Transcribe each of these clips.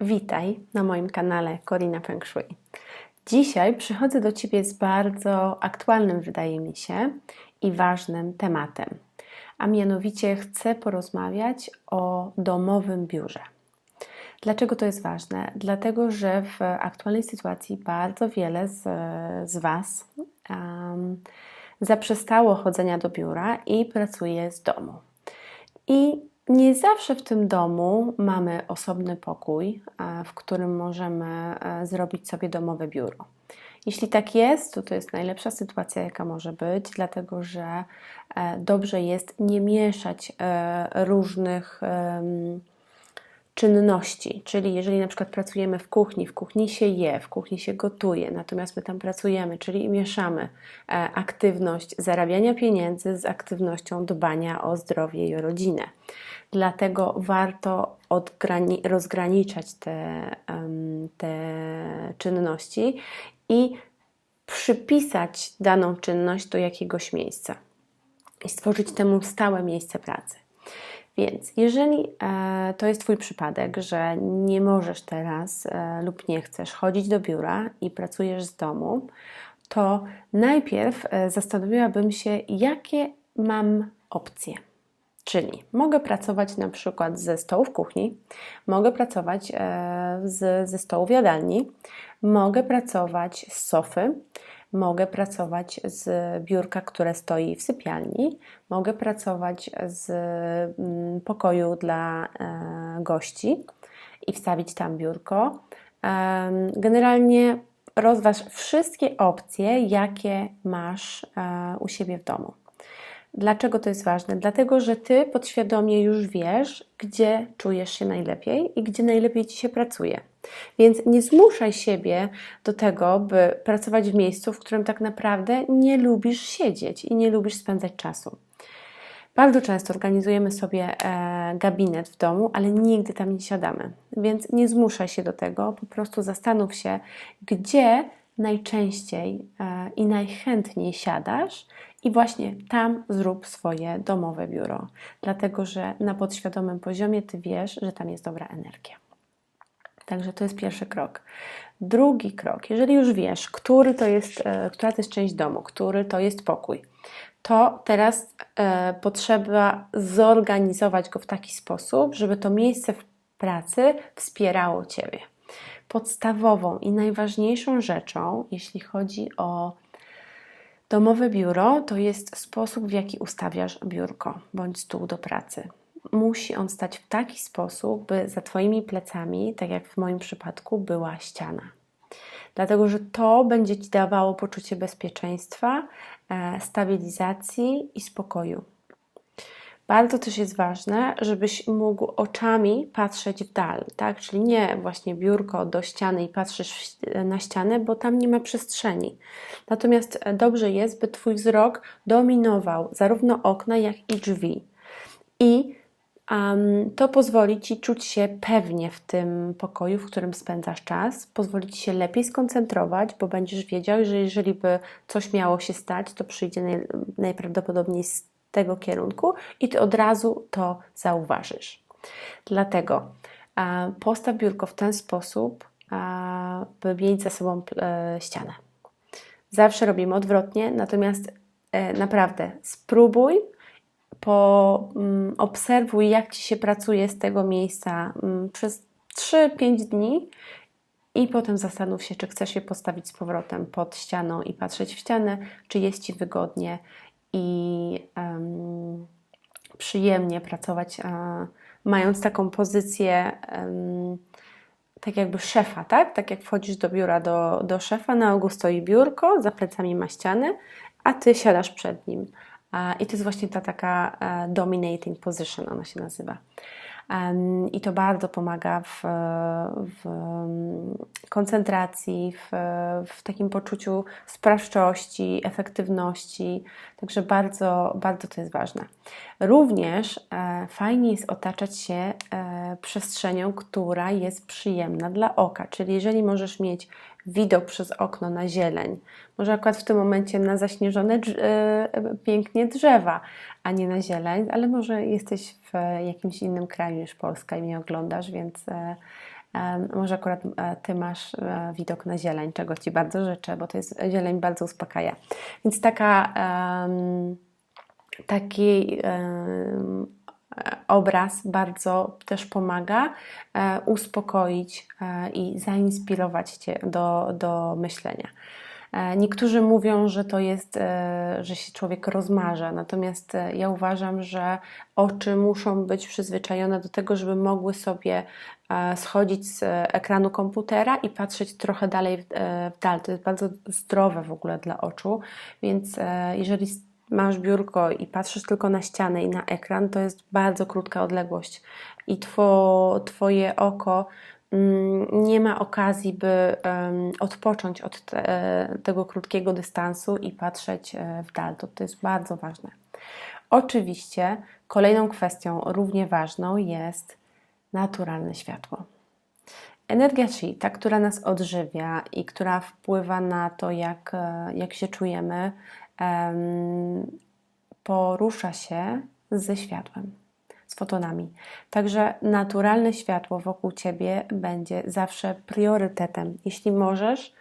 Witaj na moim kanale Corina Feng Shui. Dzisiaj przychodzę do Ciebie z bardzo aktualnym, wydaje mi się, i ważnym tematem. A mianowicie chcę porozmawiać o domowym biurze. Dlaczego to jest ważne? Dlatego, że w aktualnej sytuacji bardzo wiele z, z Was um, zaprzestało chodzenia do biura i pracuje z domu. I nie zawsze w tym domu mamy osobny pokój, w którym możemy e, zrobić sobie domowe biuro. Jeśli tak jest, to to jest najlepsza sytuacja, jaka może być, dlatego że e, dobrze jest nie mieszać e, różnych czynności, czyli jeżeli na przykład pracujemy w kuchni, w kuchni się je, w kuchni się gotuje, natomiast my tam pracujemy, czyli mieszamy e, aktywność zarabiania pieniędzy z aktywnością dbania o zdrowie i o rodzinę. Dlatego warto rozgraniczać te, te czynności i przypisać daną czynność do jakiegoś miejsca i stworzyć temu stałe miejsce pracy. Więc jeżeli e, to jest Twój przypadek, że nie możesz teraz e, lub nie chcesz chodzić do biura i pracujesz z domu, to najpierw e, zastanowiłabym się, jakie mam opcje. Czyli mogę pracować na przykład ze stołu w kuchni, mogę pracować z, ze stołu w jadalni, mogę pracować z sofy, Mogę pracować z biurka, które stoi w sypialni, mogę pracować z mm, pokoju dla e, gości i wstawić tam biurko. Generalnie rozważ wszystkie opcje, jakie masz e, u siebie w domu. Dlaczego to jest ważne? Dlatego, że ty podświadomie już wiesz, gdzie czujesz się najlepiej i gdzie najlepiej ci się pracuje. Więc nie zmuszaj siebie do tego, by pracować w miejscu, w którym tak naprawdę nie lubisz siedzieć i nie lubisz spędzać czasu. Bardzo często organizujemy sobie e, gabinet w domu, ale nigdy tam nie siadamy. Więc nie zmuszaj się do tego, po prostu zastanów się, gdzie najczęściej e, i najchętniej siadasz i właśnie tam zrób swoje domowe biuro, dlatego że na podświadomym poziomie ty wiesz, że tam jest dobra energia. Także to jest pierwszy krok. Drugi krok, jeżeli już wiesz, który to jest, e, która to jest część domu, który to jest pokój, to teraz e, potrzeba zorganizować go w taki sposób, żeby to miejsce w pracy wspierało Ciebie. Podstawową i najważniejszą rzeczą, jeśli chodzi o domowe biuro, to jest sposób, w jaki ustawiasz biurko bądź stół do pracy musi on stać w taki sposób, by za Twoimi plecami, tak jak w moim przypadku, była ściana. Dlatego, że to będzie Ci dawało poczucie bezpieczeństwa, e, stabilizacji i spokoju. Bardzo też jest ważne, żebyś mógł oczami patrzeć w dal, tak? Czyli nie właśnie biurko do ściany i patrzysz na ścianę, bo tam nie ma przestrzeni. Natomiast dobrze jest, by Twój wzrok dominował zarówno okna, jak i drzwi. I Um, to pozwoli Ci czuć się pewnie w tym pokoju, w którym spędzasz czas, pozwoli Ci się lepiej skoncentrować, bo będziesz wiedział, że jeżeli by coś miało się stać, to przyjdzie naj, najprawdopodobniej z tego kierunku i Ty od razu to zauważysz. Dlatego postaw biurko w ten sposób, by mieć za sobą e, ścianę. Zawsze robimy odwrotnie, natomiast e, naprawdę spróbuj po, um, obserwuj, jak Ci się pracuje z tego miejsca um, przez 3-5 dni i potem zastanów się, czy chcesz je postawić z powrotem pod ścianą i patrzeć w ścianę, czy jest Ci wygodnie i um, przyjemnie pracować, mając taką pozycję tak jakby szefa, tak? Tak jak wchodzisz do biura do, do szefa, na ogół stoi biurko, za plecami ma ścianę, a Ty siadasz przed nim. I to jest właśnie ta taka e, dominating position, ona się nazywa. I to bardzo pomaga w, w koncentracji, w, w, takim poczuciu sprawczości, efektywności. Także bardzo, bardzo to jest ważne. Również e, fajnie jest otaczać się e, przestrzenią, która jest przyjemna dla oka. Czyli jeżeli możesz mieć widok przez okno na zieleń, może akurat w tym momencie na zaśnieżone e, pięknie drzewa, a nie na zieleń, ale może jesteś w jakimś innym kraju niż Polska i mnie oglądasz, więc Może akurat Ty masz widok na zieleń, czego Ci bardzo życzę, bo to jest zieleń bardzo uspokaja. Więc taka, taki obraz bardzo też pomaga e, uspokoić e, i zainspirować Cię do, do myślenia. E, niektórzy mówią, że to jest, że się człowiek rozmarza, natomiast ja uważam, że oczy muszą być przyzwyczajone do tego, żeby mogły sobie schodzić z ekranu komputera i patrzeć trochę dalej w dal. To jest bardzo zdrowe w ogóle dla oczu, więc jeżeli masz biurko i patrzysz tylko na ścianę i na ekran, to jest bardzo krótka odległość. I two, Twoje oko nie ma okazji, by odpocząć od te, tego krótkiego dystansu i patrzeć e, w dal. To, to jest bardzo ważne. Oczywiście kolejną kwestią równie ważną jest naturalne światło. Energia chi, ta, która nas odżywia i która wpływa na to, jak, e, jak się czujemy, porusza się ze światłem, fotonami. Także naturalne światło wokół ciebie będzie zawsze priorytetem. Jeśli możesz,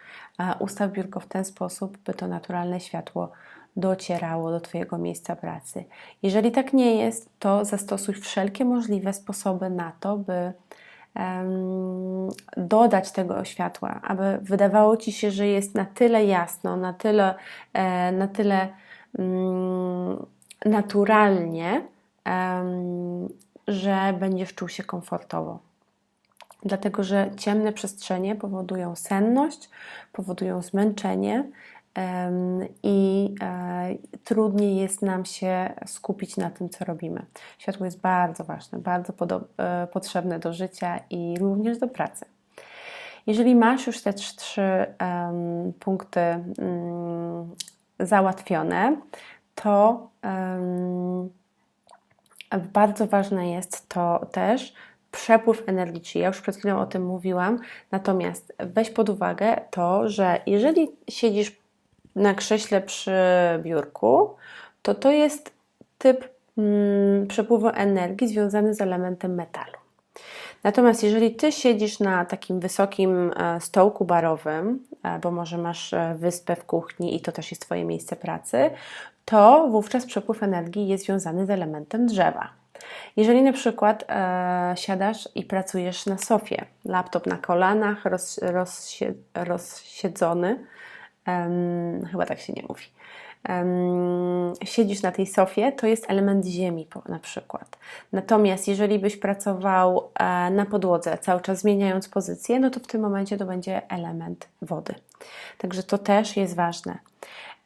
ustaw biurko w ten sposób, by to naturalne światło docierało do Twojego miejsca pracy. Jeżeli tak nie jest, to zastosuj wszelkie możliwe sposoby na to, by dodać tego światła, aby wydawało Ci się, że jest na tyle jasno, na tyle, e, na tyle mm, naturalnie, że będziesz czuł się komfortowo. Dlatego, że ciemne przestrzenie powodują senność, powodują zmęczenie, i e, trudniej jest nam się skupić na tym, co robimy. Światło jest bardzo ważne, bardzo e, potrzebne do życia i również do pracy. Jeżeli masz już te trzy punkty um, załatwione, to bardzo ważne jest to też przepływ energii. Ja już przed chwilą o tym mówiłam, natomiast weź pod uwagę to, że jeżeli siedzisz na krześle przy biurku, to to jest typ mm, przepływu energii związany z elementem metalu. Natomiast jeżeli ty siedzisz na takim wysokim e, stołku barowym, e, bo może masz e, wyspę w kuchni i to też jest Twoje miejsce pracy, to wówczas przepływ energii jest związany z elementem drzewa. Jeżeli na przykład e, siadasz i pracujesz na sofie, laptop na kolanach, roz, rozsie, rozsiedzony, um, chyba tak się nie mówi. Um, siedzisz na tej sofie, to jest element ziemi na przykład. Natomiast jeżeli byś pracował e, na podłodze, cały czas zmieniając pozycję, no to w tym momencie to będzie element wody. Także to też jest ważne.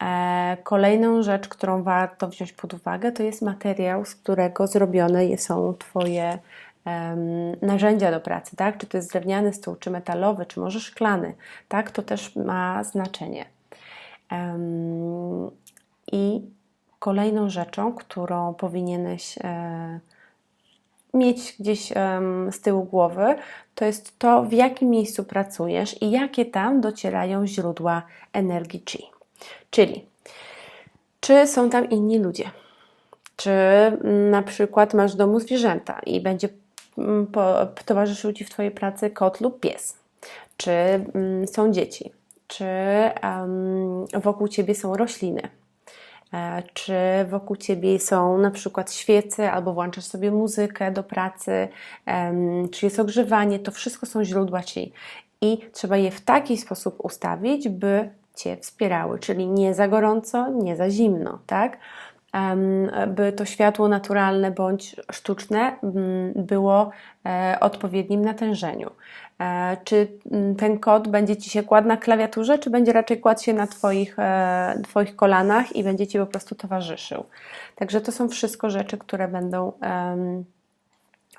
E, kolejną rzecz, którą warto wziąć pod uwagę, to jest materiał, z którego zrobione są Twoje narzędzia do pracy, tak? Czy to jest drewniany stół, czy metalowy, czy może szklany, tak? To też ma znaczenie. I kolejną rzeczą, którą powinieneś e, mieć gdzieś z tyłu głowy, to jest to, w jakim miejscu pracujesz i jakie tam docierają źródła energii. Czyli, czy są tam inni ludzie? Czy na przykład masz w domu zwierzęta i będzie Mm, towarzyszył Ci w Twojej pracy kot lub pies? Czy mm, są dzieci? Czy wokół Ciebie są rośliny? E, czy wokół Ciebie są na przykład świece, albo włączasz sobie muzykę do pracy, czy jest ogrzewanie? To wszystko są źródła Ci. I trzeba je w taki sposób ustawić, by Cię wspierały, czyli nie za gorąco, nie za zimno, tak? by to światło naturalne bądź sztuczne mm, było e, odpowiednim natężeniu. E, czy mm, ten kod będzie Ci się kładł na klawiaturze, czy będzie raczej kładł się na Twoich, e, twoich kolanach i będzie Ci po prostu towarzyszył? Także to są wszystko rzeczy, które będą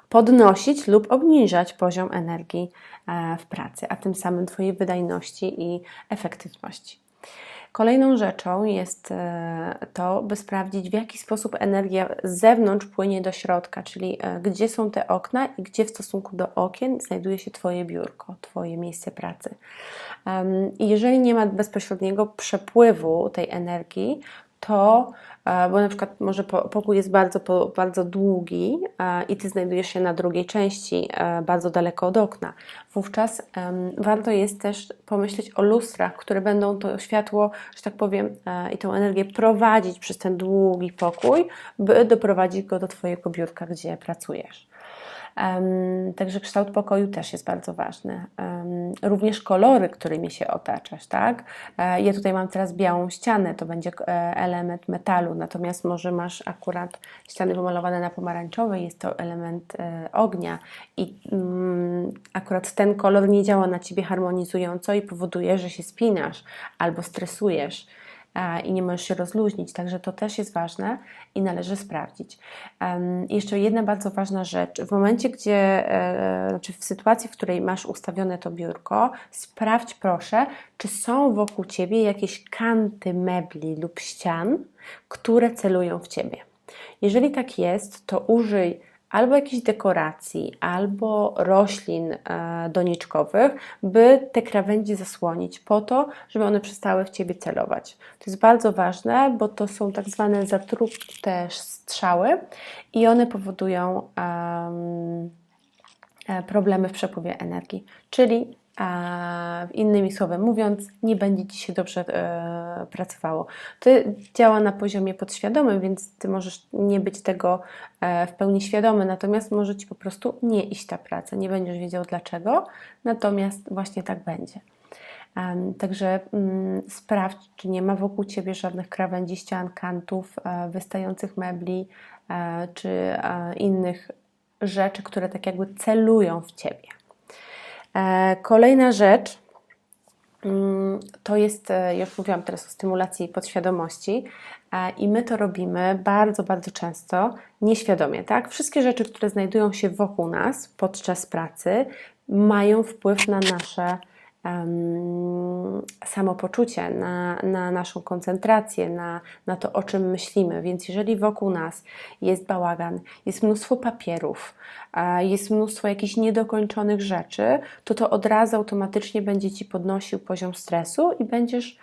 podnosić lub obniżać poziom energii w pracy, a tym samym Twojej wydajności i efektywności. Kolejną rzeczą jest e, to, by sprawdzić, w jaki sposób energia z zewnątrz płynie do środka, czyli e, gdzie są te okna i gdzie w stosunku do okien znajduje się Twoje biurko, Twoje miejsce pracy. Jeżeli nie ma bezpośredniego przepływu tej energii, to e, bo na przykład może po- pokój jest bardzo, bardzo długi e, i Ty znajdujesz się na drugiej części, e, bardzo daleko od okna. Wówczas warto jest też pomyśleć o lustrach, które będą to światło, że tak powiem, e, i tą energię prowadzić przez ten długi pokój, by doprowadzić go do Twojego biurka, gdzie pracujesz. Także kształt pokoju też jest bardzo ważny. Również kolory, którymi się otaczasz, tak? E, ja tutaj mam teraz białą ścianę, to będzie e, element metalu, natomiast może masz akurat ściany pomalowane na pomarańczowe, jest to element e, ognia i mm, akurat ten kolor nie działa na Ciebie harmonizująco i powoduje, że się spinasz albo stresujesz i nie możesz się rozluźnić, także to też jest ważne i należy sprawdzić. Jeszcze jedna bardzo ważna rzecz. W momencie, gdzie, e, znaczy w sytuacji, w której masz ustawione to biurko, sprawdź proszę, czy są wokół Ciebie jakieś kanty mebli lub ścian, które celują w Ciebie. Jeżeli tak jest, to użyj albo jakichś dekoracji, albo roślin e, doniczkowych, by te krawędzie zasłonić, po to, żeby one przestały w ciebie celować. To jest bardzo ważne, bo to są tak zwane zatrute strzały i one powodują e, problemy w przepływie energii, czyli innymi słowy mówiąc, nie będzie Ci się dobrze e, pracowało. To działa na poziomie podświadomym, więc Ty możesz nie być tego e, w pełni świadomy, natomiast może Ci po prostu nie iść ta praca, nie będziesz wiedział dlaczego, natomiast właśnie tak będzie. Także um, sprawdź, czy nie ma wokół Ciebie żadnych krawędzi, ścian, kantów, e, wystających mebli, czy innych rzeczy, które tak jakby celują w Ciebie. E, Kolejna rzecz mm, to jest, e, już mówiłam teraz o stymulacji podświadomości e, i my to robimy bardzo, bardzo często nieświadomie, tak? Wszystkie rzeczy, które znajdują się wokół nas podczas pracy mają wpływ na nasze em, samopoczucie, na, na naszą koncentrację, na, na to, o czym myślimy. Więc jeżeli wokół nas jest bałagan, jest mnóstwo papierów, e, jest mnóstwo jakichś niedokończonych rzeczy, to to od razu automatycznie będzie Ci podnosił poziom stresu i będziesz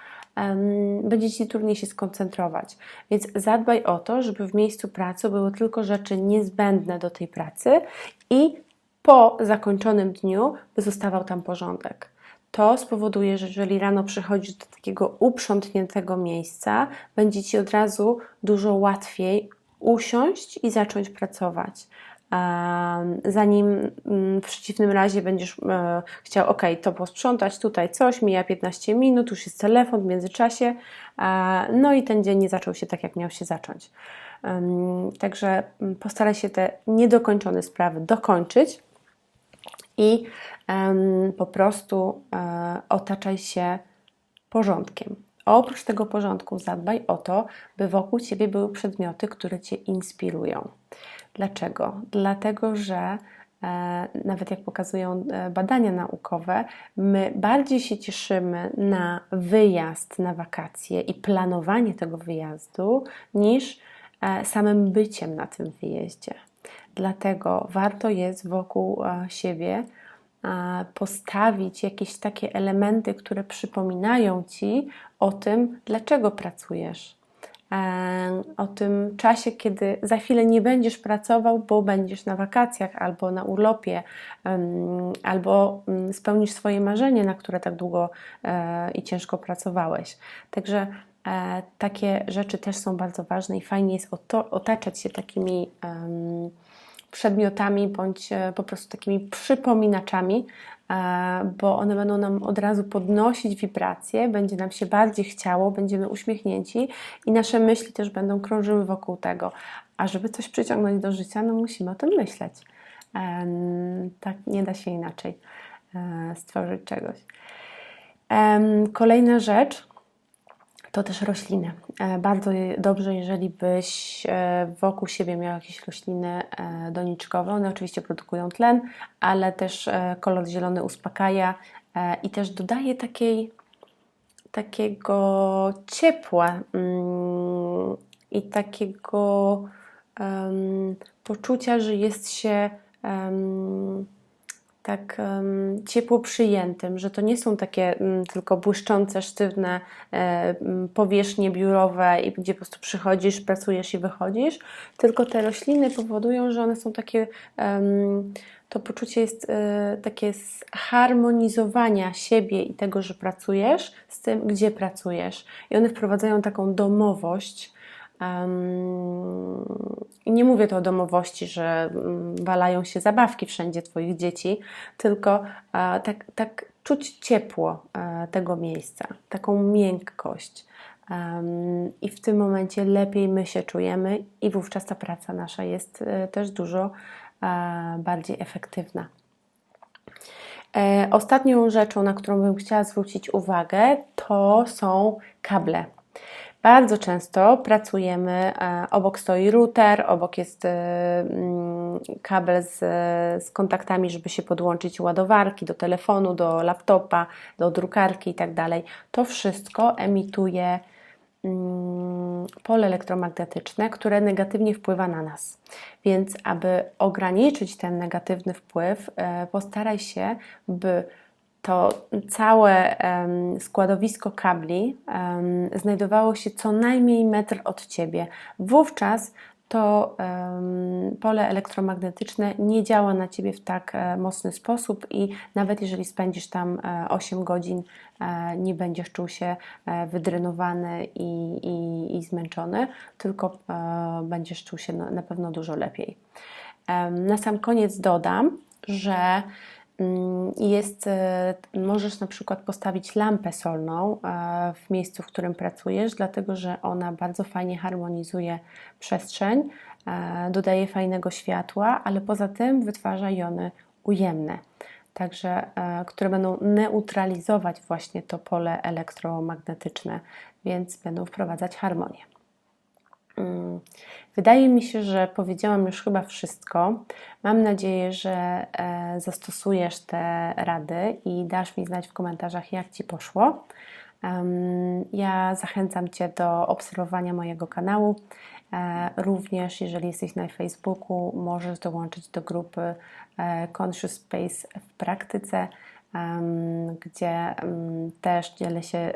będzie Ci trudniej się skoncentrować. Więc zadbaj o to, żeby w miejscu pracy były tylko rzeczy niezbędne do tej pracy i po zakończonym dniu by zostawał tam porządek. To spowoduje, że jeżeli rano przychodzisz do takiego uprzątniętego miejsca, będzie Ci od razu dużo łatwiej usiąść i zacząć pracować. Zanim mm, w przeciwnym razie będziesz e, chciał, ok, to posprzątać tutaj coś, mija 15 minut, już jest telefon w międzyczasie, e, no i ten dzień nie zaczął się tak, jak miał się zacząć. Także mm, postaraj się te niedokończone sprawy dokończyć i em, po prostu e, otaczaj się porządkiem. Oprócz tego porządku zadbaj o to, by wokół Ciebie były przedmioty, które Cię inspirują. Dlaczego? Dlatego, że e, nawet jak pokazują e, badania naukowe, my bardziej się cieszymy na wyjazd na wakacje i planowanie tego wyjazdu niż e, samym byciem na tym wyjeździe. Dlatego warto jest wokół e, siebie e, postawić jakieś takie elementy, które przypominają ci o tym, dlaczego pracujesz. E, O tym czasie, kiedy za chwilę nie będziesz pracował, bo będziesz na wakacjach albo na urlopie, albo mm, spełnisz swoje marzenie, na które tak długo i ciężko pracowałeś. Także takie rzeczy też są bardzo ważne i fajnie jest otaczać się takimi przedmiotami bądź e, po prostu takimi przypominaczami, e, bo one będą nam od razu podnosić wibracje, będzie nam się bardziej chciało, będziemy uśmiechnięci i nasze myśli też będą krążyły wokół tego. A żeby coś przyciągnąć do życia, no musimy o tym myśleć. Tak nie da się inaczej e, stworzyć czegoś. Kolejna rzecz, to też rośliny. E, Bardzo dobrze, jeżeli byś e, wokół siebie miał jakieś rośliny e, doniczkowe. One oczywiście produkują tlen, ale też kolor zielony uspokaja i też dodaje takiej, takiego ciepła mm, i takiego em, poczucia, że jest się em, tak um, ciepło przyjętym, że to nie są takie um, tylko błyszczące, sztywne um, powierzchnie biurowe, i gdzie po prostu przychodzisz, pracujesz i wychodzisz, tylko te rośliny powodują, że one są takie to poczucie jest e, takie zharmonizowania siebie i tego, że pracujesz z tym, gdzie pracujesz. I one wprowadzają taką domowość. Nie mówię to o domowości, że mm, walają się zabawki wszędzie Twoich dzieci, tylko tak, tak czuć ciepło e, tego miejsca, taką miękkość. I w tym momencie lepiej my się czujemy, i wówczas ta praca nasza jest e, też dużo bardziej efektywna. E, ostatnią rzeczą, na którą bym chciała zwrócić uwagę, to są kable. Bardzo często pracujemy, e, obok stoi router, obok jest e, mm, kabel z, z kontaktami, żeby się podłączyć ładowarki do telefonu, do laptopa, do drukarki itd. Tak to wszystko emituje Mm, pole elektromagnetyczne, które negatywnie wpływa na nas. Więc, aby ograniczyć ten negatywny wpływ, e, postaraj się, by to całe składowisko kabli znajdowało się co najmniej metr od ciebie. Wówczas to pole elektromagnetyczne nie działa na ciebie w tak e, mocny sposób i nawet jeżeli spędzisz tam 8 e, godzin, e, nie będziesz czuł się wydrenowany i, i, i zmęczony, tylko będziesz czuł się na pewno dużo lepiej. Na sam koniec dodam, że jest, e, możesz na przykład postawić lampę solną e, w miejscu, w którym pracujesz, dlatego że ona bardzo fajnie harmonizuje przestrzeń, e, dodaje fajnego światła, ale poza tym wytwarza jony ujemne, także które będą neutralizować właśnie to pole elektromagnetyczne, więc będą wprowadzać harmonię. Mm. Wydaje mi się, że powiedziałam już chyba wszystko. Mam nadzieję, że e, zastosujesz te rady i dasz mi znać w komentarzach, jak Ci poszło. Ja zachęcam Cię do obserwowania mojego kanału. E, również, jeżeli jesteś na Facebooku, możesz dołączyć do grupy e, Conscious Space w praktyce, gdzie też dzielę się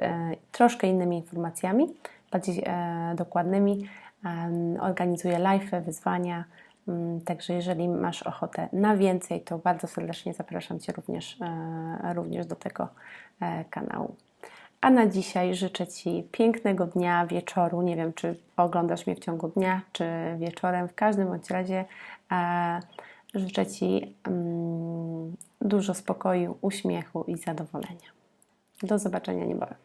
troszkę innymi informacjami, bardziej dokładnymi organizuję live, wyzwania. Mm, także jeżeli masz ochotę na więcej, to bardzo serdecznie zapraszam Cię również, e, również do tego e, kanału. A na dzisiaj życzę Ci pięknego dnia, wieczoru. Nie wiem, czy oglądasz mnie w ciągu dnia, czy wieczorem. W każdym bądź razie e, życzę Ci mm, dużo spokoju, uśmiechu i zadowolenia. Do zobaczenia niebawem.